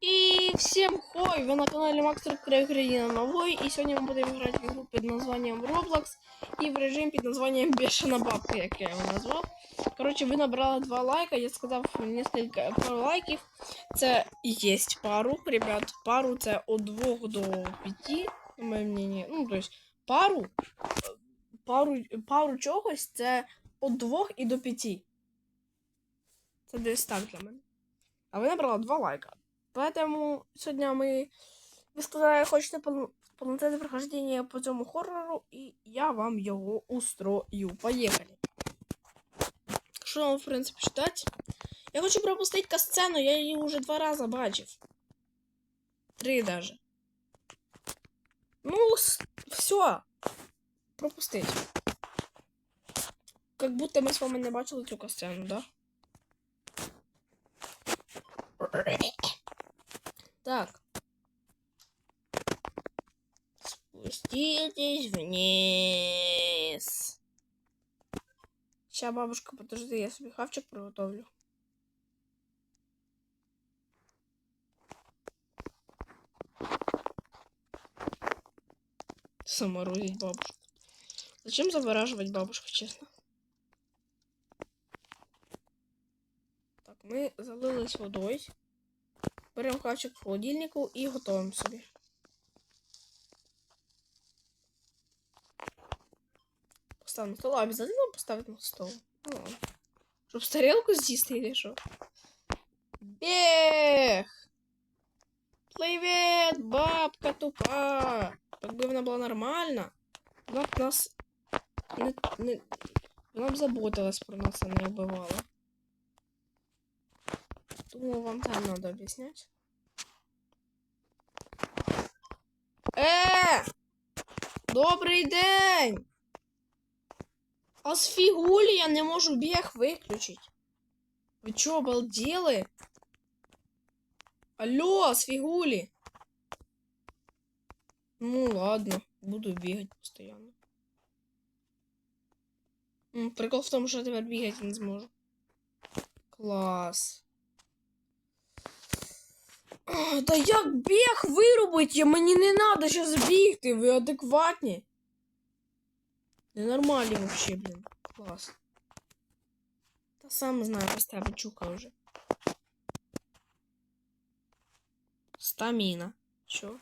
И всем хой! Вы на канале Макстер Краина Новой. И сегодня мы будем играть в игру под названием Roblox. И в режим под названием Бешена Бабка, как я его назвал. Короче, вы набрали два лайка. Я сказав несколько пару лайків. Це есть пару, ребят. Пару це от 2 до 5, на моє мнение. Ну, то есть пару, пару, пару чогось це от 2 і до 5. Це десь так для мене. А ви набрали два лайка. Поэтому сегодня мы... Ви сказали, хочете пол- повноцінне прохождення по цьому хоррору, і я вам його устрою. Поїхали. Що вам, в принципі, читати? Я хочу пропустити касцену, я її вже два рази бачив. Три даже. Ну, все. Пропустить. Как будто ми з вами не бачили цю касцену, да? Так. Спуститесь вниз. Сейчас, бабушка, подожди, я себе хавчик приготовлю. Заморозить бабушку. Зачем завораживать бабушку, честно? Так, ми залились водою. Беремо хавчик в холодильнику і готуємо собі. Поставимо стол. Обязательно поставити на стол. Ну. Щоб з тарілку з'їсти или що? Бег! Привет, бабка тупа! Якби вона була нормальна, вона б нас не, не, вона б заботилась про нас, а не вбивала. Думаю, вам там надо объяснять. Е! Добрий день! А з фігулі я не можу біг виключити. Ви чо, обалдели? Алло, з фігулі! Ну ладно, буду бігати постоянно. Прикол в тому, що я тепер бігати не зможу. Клас. Та як біг вирубить? Мені не надо зараз бігти, ви адекватні. Ненормальні вообще, блін. Клас. Та сам знаю, поставить чука вже. Стаміна. Що?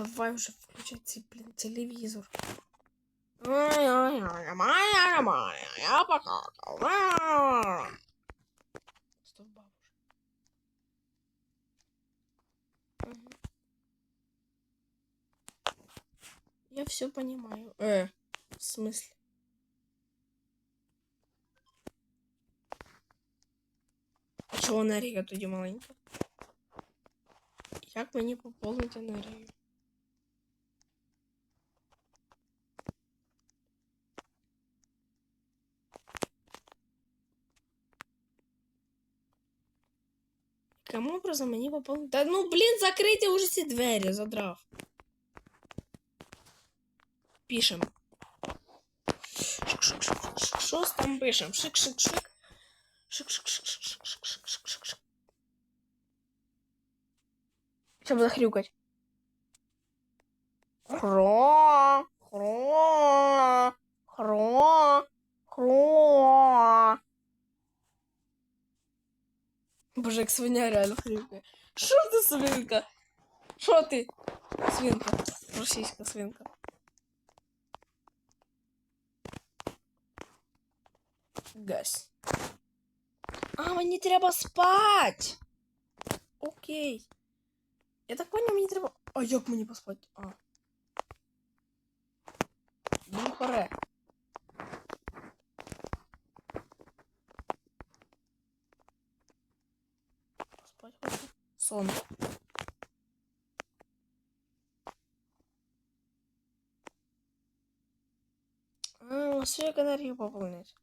Давай уже включать ці, блин, телевизор. Ай-яй-яй, моя, моя, я покакал. А. Стоп, бабушка. Мгм. Я все понимаю. Э, в смысле? А чого енергія тоді маленька? Як мені поповнити енергію? Каким образом мені поповнити? Да ну блін, закрийте уже ці двері, задрав. Пишем. Шик-шик-шик-шик-шик. Що ж там пишем? Шик-шик-шик. Шик-шик-шик-шик-шик-шик-шик-шик. Сейчас буду хрюкать. Боже, як свиня реально хрюкає. Що ти, свинка? Що ти? Свинка. Російська свинка. Гась. А, мені треба спать. Окей. Я так понял, мені треба. А як мені поспати? А. Ну, хоре. Сон. А, все як енергію поповнять.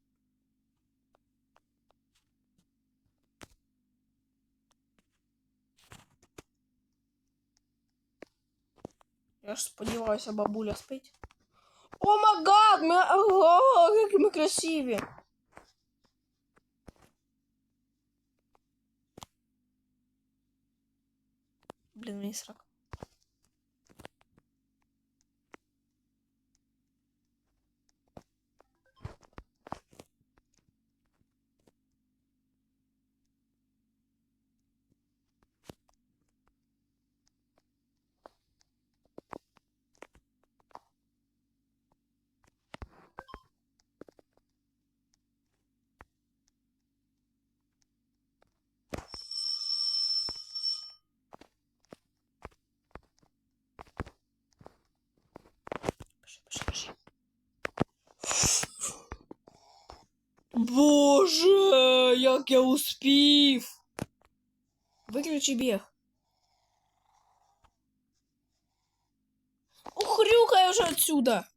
Я ж сподіваюся, бабуля спить. О май гад! Ми... Ого, які ми красиві! Блін, мені срак. Як я успів. Виключи біг. Ухрюкай уже отсюда.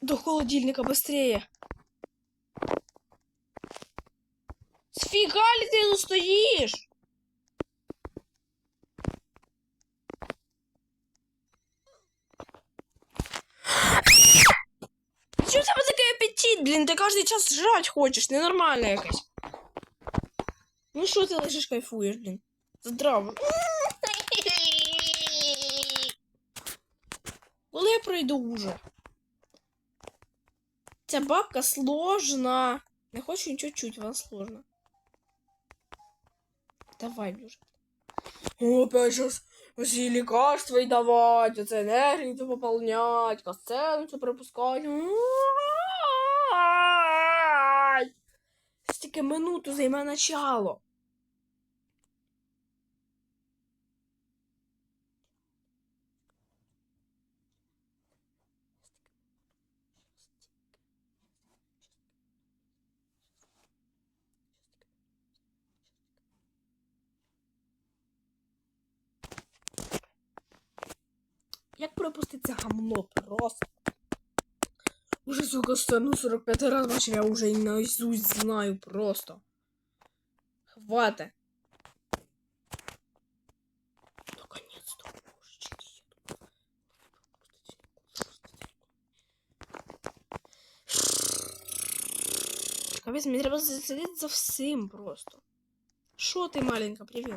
До холодильника быстрее. Сфига ли ты тут стоишь? Чому в тебе такий апетит, блін? Ти кожен час жрать хочеш, ненормально якась. Ну що ти лежиш кайфуєш, блін? Здраво. Коли я пройду уже? Ця бабка сложна. Не хочу нічого чуть, вона сложна. Давай, блюже. О, опять сейчас всі лікарства й давать, оце енергію то пополнять, касценцю пропускать. Стільки минуту займе начало. Як пропустити це гамно просто? Уже сука сцену 45 раз бачив, я уже і наизусть знаю просто. Хвата. Наконец-то, божечки. Капець, мені треба засидіти за всім просто. Що ти, маленька, привіт?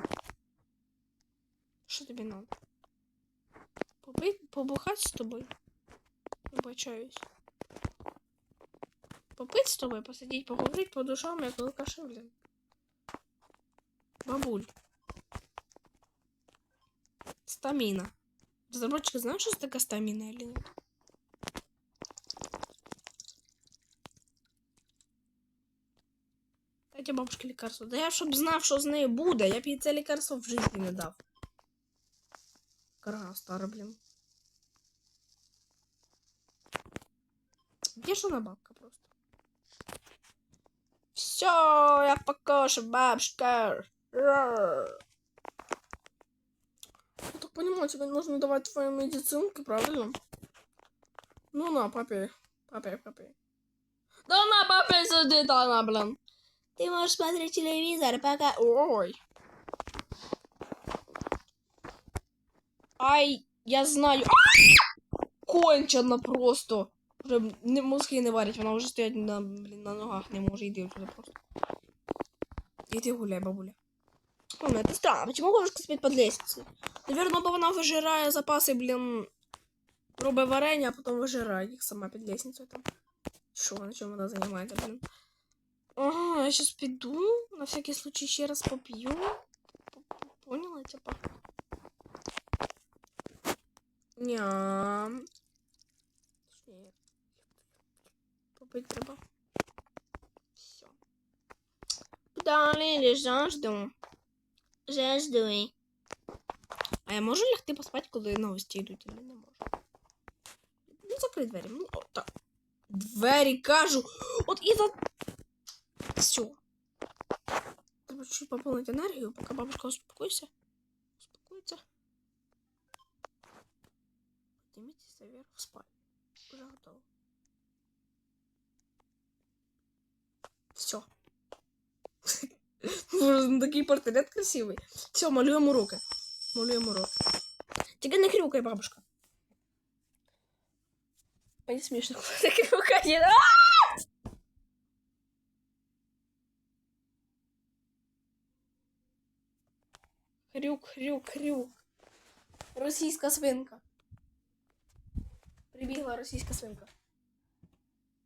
Що тобі надо? Побить, побухать з тобою? Вибачаюсь. Попить з тобою, посидіть, поговорити по душам, як алкаши, блін. Бабуль. Стаміна. Разработчики знають, що це таке стаміна или ні? Дайте бабушке лікарство. Да я щоб знав, що з нею буде, я б їй це лікарство в житті не дав. Карга стара, блін. Бешеная бабка просто. Все, я покоша, бабушка. Я так понимаю, тебе нужно давать твои медицинки, правильно? Ну на, папе. Папе, папе. Да на, папе, сиди, да на, блин. Ты можешь смотреть телевизор, пока... Ой. Ай, я знаю. А! Кончено просто. Вже не, мозги не варять, вона вже стоять на, блін, на ногах, не може йти вже просто. Іди гуляй, бабуля. О, ну это странно. Почему бабушка спит под лестницей? Наверное, бо вона вижирає запаси, блін, робить варення, а потім вижирає їх сама під лестницею там. Що, на чому вона займається, блін? Ага, я сейчас піду, на всякий случай ще раз поп'ю. Поняла, типа? Ням. Попить треба. Все. Далі жажду. Жажду. А я можу лягти поспати, коли новості йдуть, или не можу? Ну, закрий двері. Ну, о, так. Двері кажу. От і за. Все. Треба чуть пополнить енергію, поки бабушка успокоїться. Успокоїться. Поднимитесь наверх в спальню. Уже готово. такий портрет красивий. Все, малюємо руки. Малюємо руки. Тільки не хрюкай, бабушка. Мені смішно, коли ти хрюкає. А! Хрюк, хрюк, хрюк. Російська свинка. Прибігла російська свинка.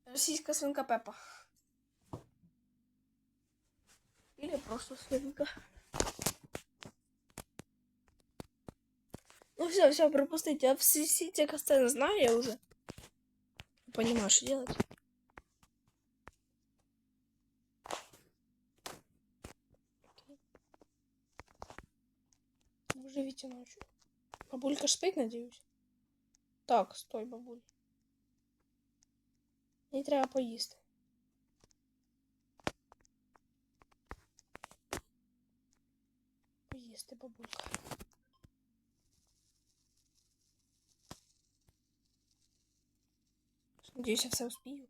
Російська свинка Пепа. Или просто свинка. Ну все, все, пропустите. Я все, все эти касцены знаю я уже. Понимаю, что делать. Живите ночью. Бабулька ж спить, надеюсь. Так, стой, бабуль. Мені треба поїсти. Поїсти, бабулька. Надіюсь, я все успію.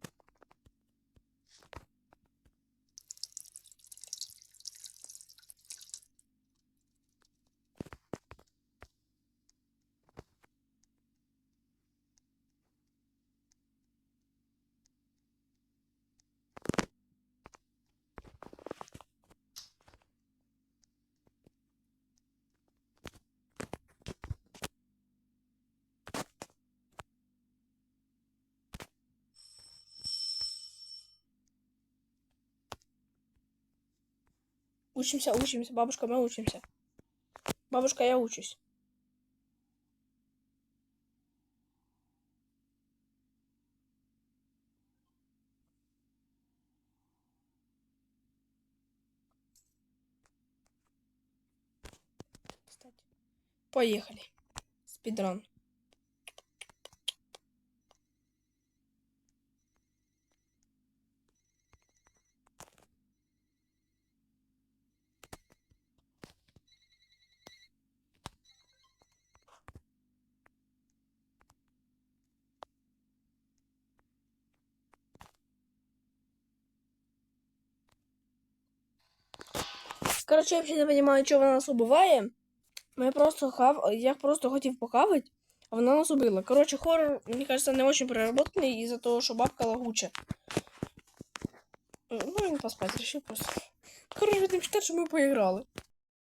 Учимся, учимся. Бабушка, мы учимся. Бабушка, я учусь. Поехали. Спидран. Короче, я вообще не понимаю, что она нас убиває. Мы просто хав... Я просто хотів похавать, а вона нас убила. Короче, хоррор, мне кажется, не очень проработанный из-за того, что бабка лагуча. Э, Ну, він поспать решил просто. Короче, будем считать, что мы поиграли.